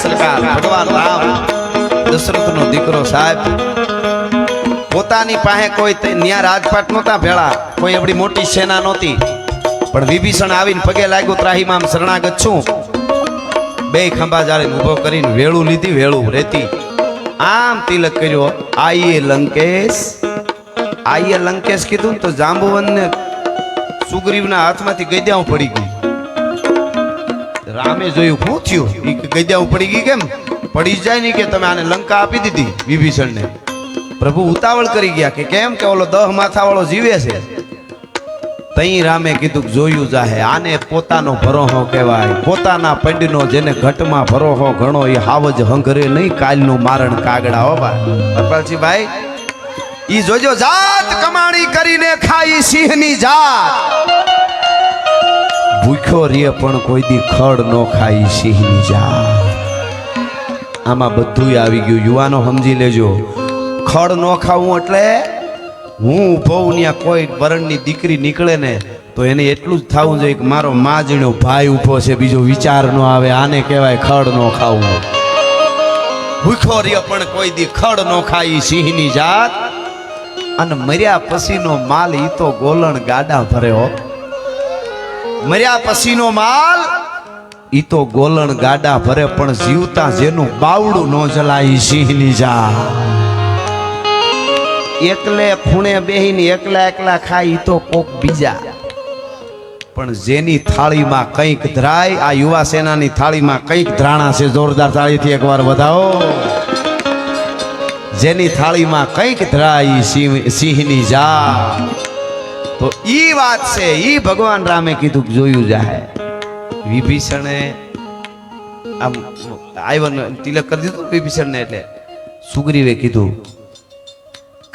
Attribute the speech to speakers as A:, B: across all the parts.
A: સરકાર ભગવાન રામ દશરથનો દીકરો સાહેબ, પોતાની પાસે કોઈ ત્યાં રાજપાટ નહોતા ભેળા, કોઈ એવડી મોટી સેના નહોતી. પણ વિભીષણ આવીને પગે લાગ્યું, ત્રાહીમામ શરણાગત છું. બે ખંભા જાળીને ઊભો કરીને વેળું લીધી, વેળું રેતી. આમ તિલક કર્યો, આઈએ લંકેશ આઈએ લંકેશ, કીધું તો તો જાંબુવનને સુગ્રીવના હાથમાંથી ગદ્યાઓ પડી ગઈ. રામે જોયું શું થયું? એ ગદ્યા પડી ગઈ કેમ? પડી જાય નહીં કે તમે આને લંકા આપી દીધી વિભીષણને. પ્રભુ ઉતાવળ કરી ગયા કે, કેમ કે ઓલો દહ માથાવાળો જીવે છે. તઈ રામે કીધું, જોયું જાહે, આને પોતાનો ભરોહો કહેવાય. પોતાના પંડનો જેને ઘટમાં ભરોહો ઘણો એ હાવજ હંગરે નહીં કાલનું મારણ કાગડા, હો ભાઈ ભાઈ, ઈ જોજો, જાત કમાણી કરીને ખાઈ સિંહની જાત. ભૂખ્યો રે પણ કોઈ દી ખડ નો ખાઈ સિંહની જાત. આમાં બધુંય આવી ગયું. યુવાનો સમજી લેજો. ખડ નો ખાવું એટલે હું ઊભો ત્યાં કોઈ બરણની દીકરી નીકળે ને તો એને એટલું જ થવું જોઈએ કે મારો માજણ્યો ભાઈ ઊભો છે, બીજો વિચાર ન આવે, આને કહેવાય ખડ નો ખાવું. ભૂખો રે પણ કોઈ દી ખડ નો ખાઈ સિંહની જાત. અને મર્યા પછીનો માલ ઈ તો ગોલણ ગાડા ભર્યો. મર્યા પછીનો માલ, ઈ તો ગોલણ ગાડા ભરે, પણ જીવતા જેનું બાવડું ન જલાય ઈ સિંહની જા એકલે ખૂણે બેહીને એકલા એકલા ખાય, ઈ તો કોક બીજા. પણ જેની થાળીમાં કંઈક ધરાય, આ યુવા સેનાની થાળીમાં કંઈક ધરાણા છે. જોરદાર થાળીથી એકવાર વધાવો. જેની થાળીમાં કંઈક ધરાય સિંહ સિંહની જા તો ઈ વાત છે, ઈ ભગવાન રામે કીધું જોયું જાય વિભીષણે આમ આવ્યો તિલક કરી દીધું વિભીષણને એટલે સુગ્રીવે કીધું,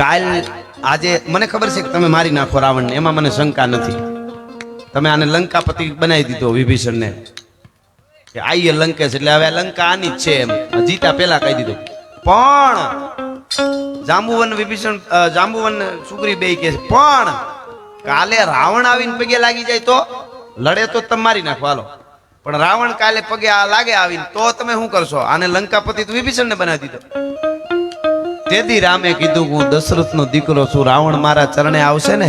A: કાલ આજે મને ખબર છે કે તમે મારી નાખો રાવણને, એમાં મને શંકા નથી. તમે આને લંકાપતિ બનાવી દીધો વિભીષણને. કે આઈએ લંકેશ એટલે હવે લંકા આની જ છે એમ. જીતા પેલા કહી દીધું. પણ જાંબુવન વિભીષણ જાંબુવન સુગ્રી બે કે પણ કાલે રાવણ આવીને પગે લાગી જાય તો? લડે તો તમે મારી નાખો પણ રાવણ કાલે પગે આ લાગે આવીને, તો તમે શું કરશો? આને લંકાપતિ તો વિભીષણને બનાવી દીધો. તેથી રામે કીધું, હું દશરથનો દીકરો છું, રાવણ મારા ચરણે આવશે ને,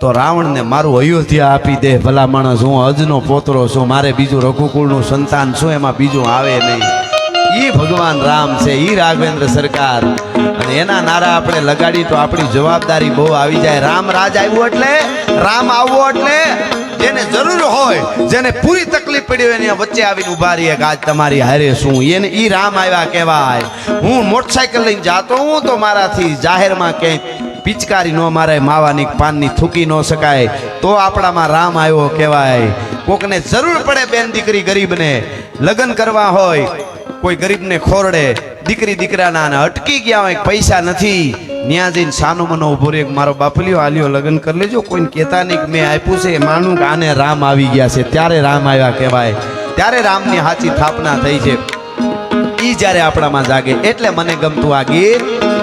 A: તો રાવણને મારું અયોધ્યા આપી દે, ભલા માણસ. હું અજનો પોતરો છું, મારે બીજું રઘુકુળનું સંતાન છું, એમાં બીજું આવે નહીં. ઈ ભગવાન રામ છે, ઈ રાઘવેન્દ્ર સરકાર. અને એના નારા આપણે લગાડી તો આપણી જવાબદારી બહુ આવી જાય. રામ રાજ આવ્યું એટલે, રામ આવવો એટલે જેને જરૂર હોય, જેને પૂરી તકલીફ પડી હોય, એની વચ્ચે આવીને ઊભા રહીએ કે આજ તમારી હારે શું? એને ઈ રામ આવ્યા કહેવાય. હું મોટરસાયકલ લઈને જાતો હું તો મારાથી જાહેરમાં ક્યાંય પિચકારી ન મારે માવાની પાનની થૂકી ન શકાય. તો આપણામાં રામ આવ્યો કહેવાય. કોકને જરૂર પડે બેન દીકરી ગરીબને. લગ્ન કરવા હોય કોઈ ગરીબને ખોરડે, દીકરી દીકરાના અને અટકી ગયા હોય, પૈસા નથી. ન્યા જઈને સાનો મનો ઊભો રે મારો બાપલીઓ આલ્યો લગ્ન કરી લેજો. કોઈને કહેતા નહીં મેં આપ્યું છે. માનું કે આને રામ આવી ગયા છે. ત્યારે રામ આવ્યા કહેવાય. ત્યારે રામની સાચી સ્થાપના થઈ છે. ઈ જ્યારે આપણામાં જાગે, એટલે મને ગમતું આ ગીત.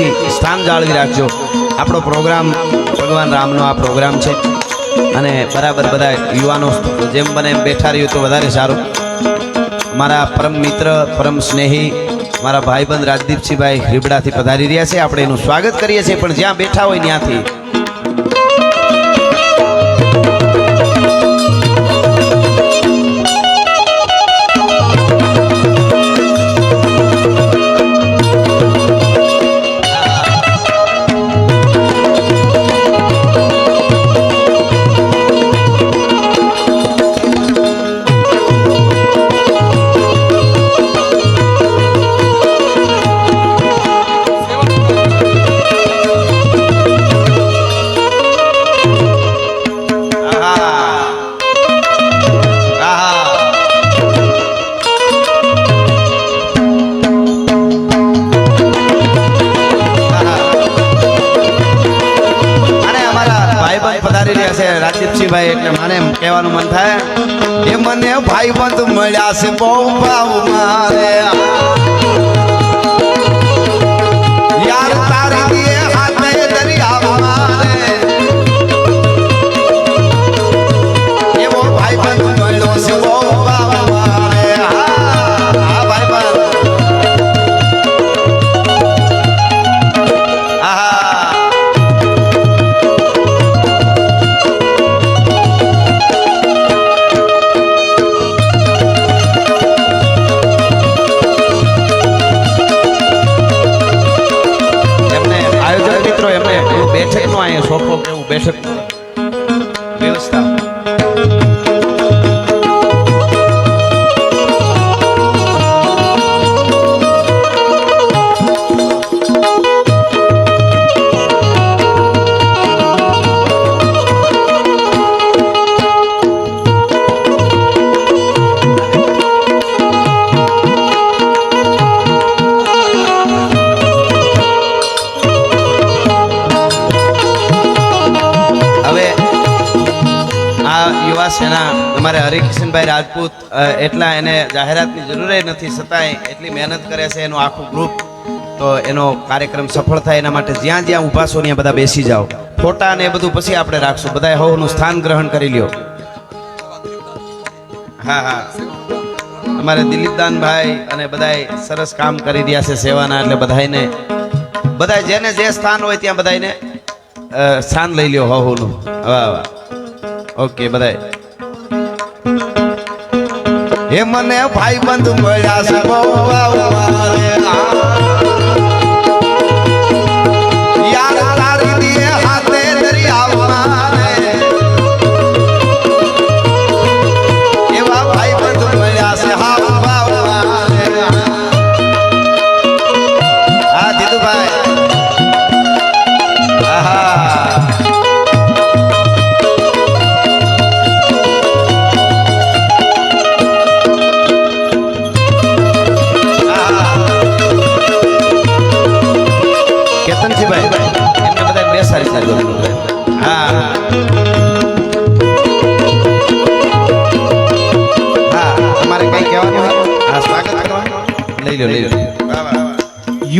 A: બધાય સ્થાન જાળવી રાખજો. આપણો પ્રોગ્રામ ભગવાન રામનો આ પ્રોગ્રામ છે. અને બરાબર બધા યુવાનો જેમ બને એમ બેઠા રહ્યું તો વધારે સારું. મારા પરમ મિત્ર, પરમ સ્નેહી, મારા ભાઈબંધ રાજદીપસિંહભાઈ રીબડાથી પધારી રહ્યા છે. આપણે એનું સ્વાગત કરીએ છીએ, પણ જ્યાં બેઠા હોય ત્યાંથી રાજદીપસિંહભાઈ એટલે મને એમ કહેવાનું મન થાય, એ મને ભાઈબંધ મળ્યા છે, બહુ ભાવ મારે બેઠક અમારે હરિકિશનભાઈ રાજપૂત એટલા એને જાહેરાતની જરૂર નથી, છતાંય એટલી મહેનત કરે છે એનું આખું ગ્રુપ તો એનો કાર્યક્રમ સફળ થાય એના માટે જ્યાં જ્યાં ઊભા છો, ત્યાં બધા બેસી જાઓ. ફોટા ને એ બધું પછી આપણે રાખશું. બધા હોનું સ્થાન ગ્રહણ કરી લ્યો. હા હા. અમારે દિલીપદાનભાઈ અને બધાય સરસ કામ કરી રહ્યા છે સેવાના, એટલે બધાયને બધા જેને જે સ્થાન હોય ત્યાં બધાયને સ્થાન લઈ લ્યો હોનું વાહ વાહ. ઓકે, બધાય. એ મને ભાઈ બંધ મળ્યા છે બહુ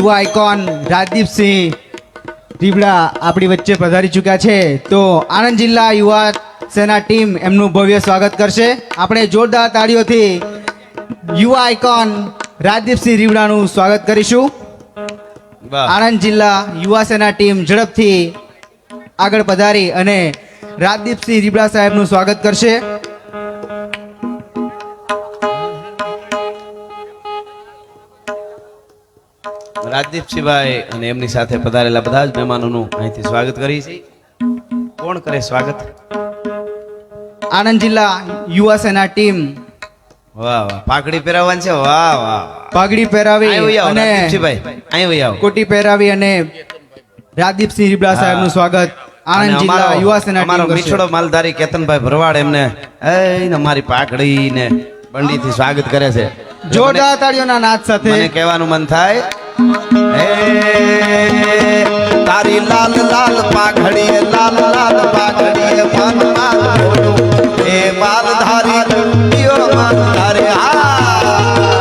B: યુવા આઇકોન રાજદીપસિંહ રીબડા આપણી વચ્ચે પધારી ચૂક્યા છે. તો આણંદ જિલ્લા યુવા સેના ટીમ એમનું ભવ્ય સ્વાગત કરશે. આપણે જોરદાર તાળીઓથી યુવા આઇકોન રાજદીપસિંહ રીવડાનું સ્વાગત કરીશું. આણંદ જિલ્લા યુવા સેના ટીમ ઝડપથી આગળ પધારી અને રાજદીપસિંહ રીબડા સાહેબનું સ્વાગત કરશે.
A: રાજદીપસિંહભાઈ અને એમની સાથે પધારેલા બધા જ મહેમાનોનું અહીંથી સ્વાગત કરી છે કોણ કરે સ્વાગત?
B: આણંદ જિલ્લા યુવા સેના ટીમ.
A: વાહ વાહ. પાઘડી પહેરાવવાની છે? વાહ વાહ
B: પાઘડી પહેરાવી અને
A: રાજદીપસિંહભાઈ આવો
B: કોટી પહેરાવી અને રાજદીપસિંહ રીબડા સાહેબનું સ્વાગત. આણંદ જિલ્લા યુવા સેના
A: અમારો મીઠડો માલધારી કેતનભાઈ ભરવાડ એમને એ ને અમારી પાઘડી ને બંડીથી સ્વાગત કરે છે.
B: જોરદાર તાળીઓના નાદ સાથે
A: મને કહેવાનું મન થાય હે, તારી લાલ લાલ પાઘડીએ, લાલ લાલ પાઘડીએ માન માન બોલું, એ માલ ધારી માન ધારે હા.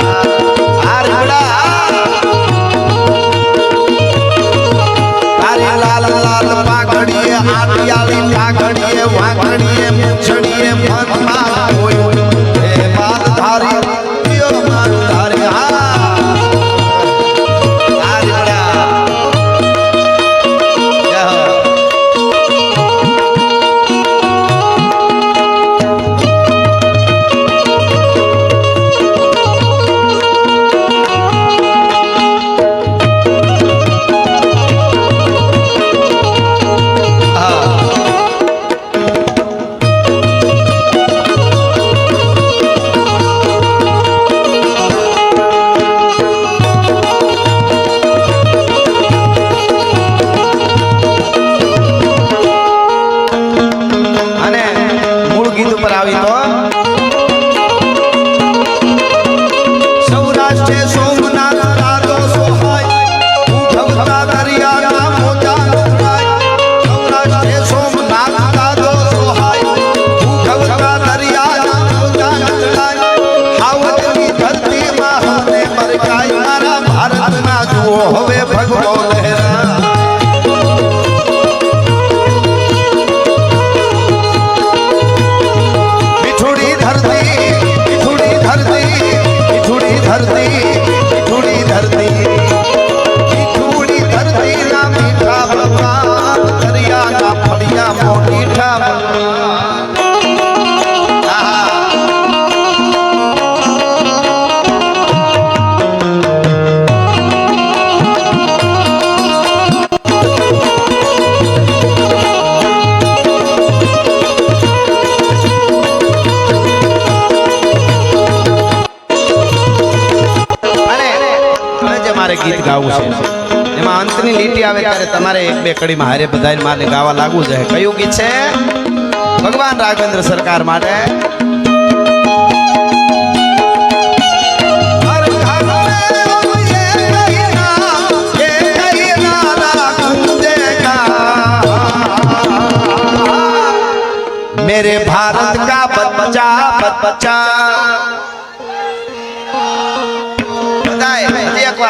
A: ગાવું છે એમાં અંતની લીટી આવે ત્યારે તમારે એક બે કડીમાં હારે બધાને મારે ગાવા લાગવું છે કયું ગીત છે ભગવાન રાઘવેન્દ્ર સરકાર માટે मेरे भारत का बच्चा बच्चा